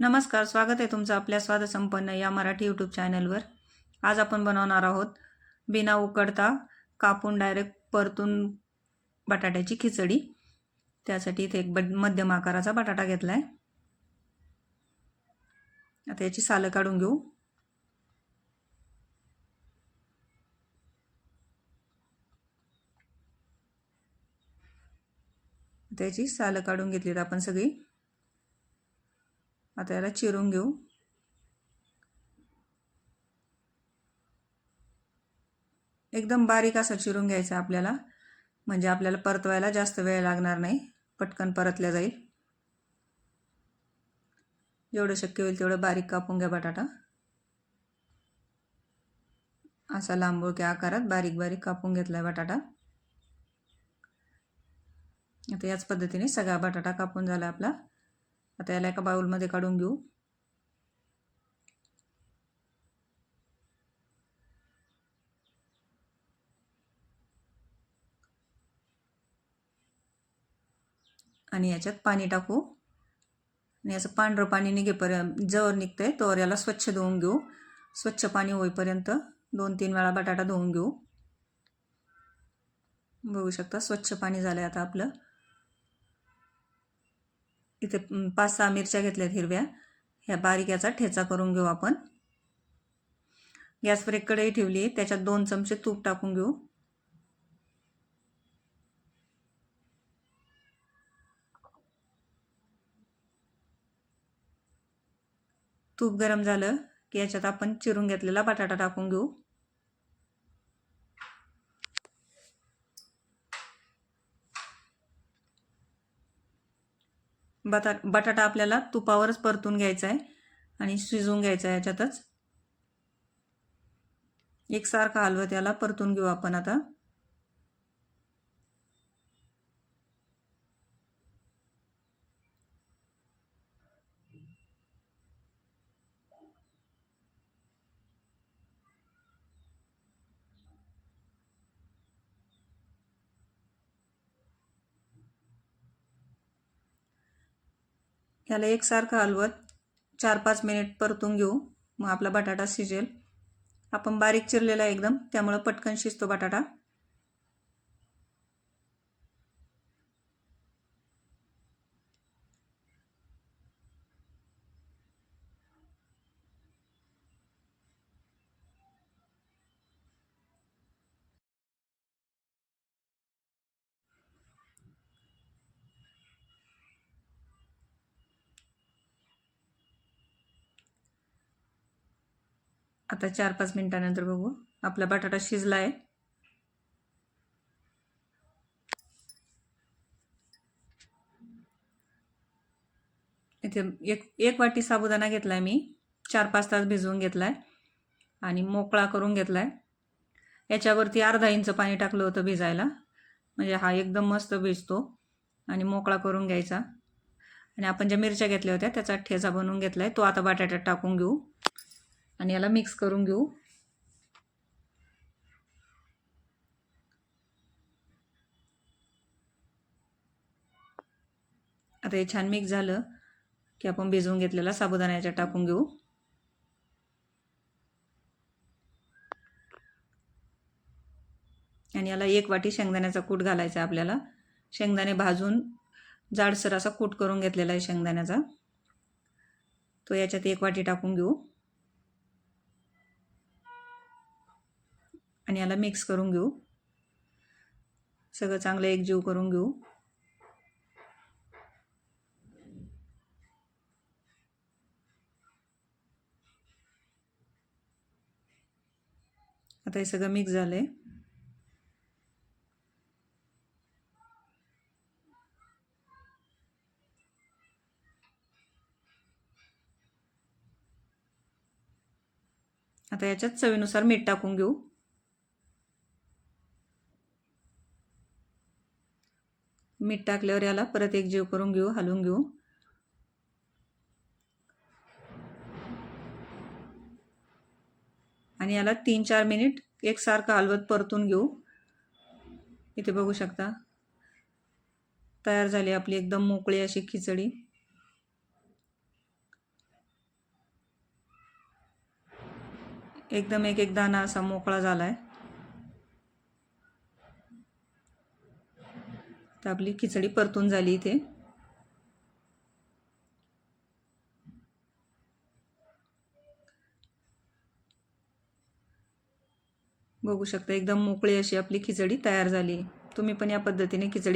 नमस्कार स्वागत आहे तुमचं आपल्या स्वादसंपन्न या मराठी यूट्यूब चॅनलवर आज आपण बनवणार आहोत बिना उकडता कापून डायरेक्ट परतून बटाट्याची खिचडी. त्यासाठी इथे एक बड मध्यम आकाराचा बटाटा घेतला आहे आता याची सालं काढून घेऊ. त्याची सालं काढून घेतलीत आपण सगळी. आता याला चिरून घेऊ. एकदम बारीक असं चिरून घ्यायचं आपल्याला. म्हणजे आपल्याला परतवायला जास्त वेळ लागणार नाही. पटकन परतल्या जाईल. जेवढं शक्य होईल तेवढं बारीक कापून घ्या बटाटा. असा लांबोळक्या आकारात. बारीक बारीक कापून घेतला आहे बटाटा. आता याच पद्धतीने सगळा बटाटा कापून झाला आपला. आता याला एका बाउलमध्ये काढून घेऊ. आणि याच्यात पाणी टाकू. आणि याचं पांढरं पाणी निघेपर्यंत जवळ निघतंय तोवर याला स्वच्छ धुवून घेऊ. स्वच्छ पाणी होईपर्यंत दोन तीन वेळा बटाटा धुवून घेऊ. बघू शकता स्वच्छ पाणी झालं आहे आता आपलं. इथे पाच सहा मिरच्या घेतल्यात हिरव्या. ह्या बारीक याचा ठेचा करून घेऊ आपण. गॅसवर एक कढई ठेवली त्याच्यात दोन चमचे तूप टाकून घेऊ. तूप गरम झालं की याच्यात आपण चिरून घेतलेला बटाटा टाकून घेऊ. बटा बटाटा आपल्याला तुपावरच परतून घ्यायचा आहे आणि शिजवून घ्यायचा आहे याच्यातच. एकसारखा हलवत याला परतून घेऊ आपण आता. ह्याला एकसारखं हलवत चार पाच मिनिट परतून घेऊ. मग आपला बटाटा शिजेल. आपण बारीक चिरलेला आहे एकदम त्यामुळं पटकन शिजतो बटाटा. आता चार पाच मिनटानंतर बघू. आपला बटाटा शिजला आहे इथे एक एक वाटी साबुदाणा घेतला आहे मी. चार पाच तास भिजवून घेतला आहे आणि मोकळा करून घेतला आहे याच्यावरती अर्धा इंच पाणी टाकलं होतं भिजायला. म्हणजे हा एकदम मस्त भिजतो. आणि मोकळा करून घ्यायचा. आणि आपण ज्या मिरच्या घेतल्या होत्या त्याचा ठेचा बनवून घेतला आहे तो आता बटाट्यात टाकून घेऊ. आणि याला मिक्स करून घेऊ. आता हे छान मिक्स झालं की आपण भिजवून घेतलेला साबुदाणा याच्यात टाकून घेऊ. आणि याला एक वाटी शेंगदाण्याचा कूट घालायचा आहे आपल्याला. शेंगदाणे भाजून जाडसर असा कूट करून घेतलेला आहे शेंगदाण्याचा. तो याच्यात एक वाटी टाकून घेऊ. आणि याला मिक्स करून घेऊ. सगळं चांगलं एकजीव करून घेऊ. आता हे सगळं मिक्स झालं आहे आता याच्यात चवीनुसार मीठ टाकून घेऊ. मीठ टाकल्यावर याला परत एक जीव करून घेऊ हलवून घेऊ. आणि याला तीन चार मिनिट एकसारखं हलवत परतून घेऊ. इथे बघू शकता. तयार झाली आपली एकदम मोकळी अशी खिचडी. एकदम एक एक दाना असा मोकळा झाला आहे तर आपली खिचडी परतून झाली इथे. बघू शकता एकदम मोकळी अशी आपली खिचडी तयार झाली. तुम्ही पण या पद्धतीने खिचडी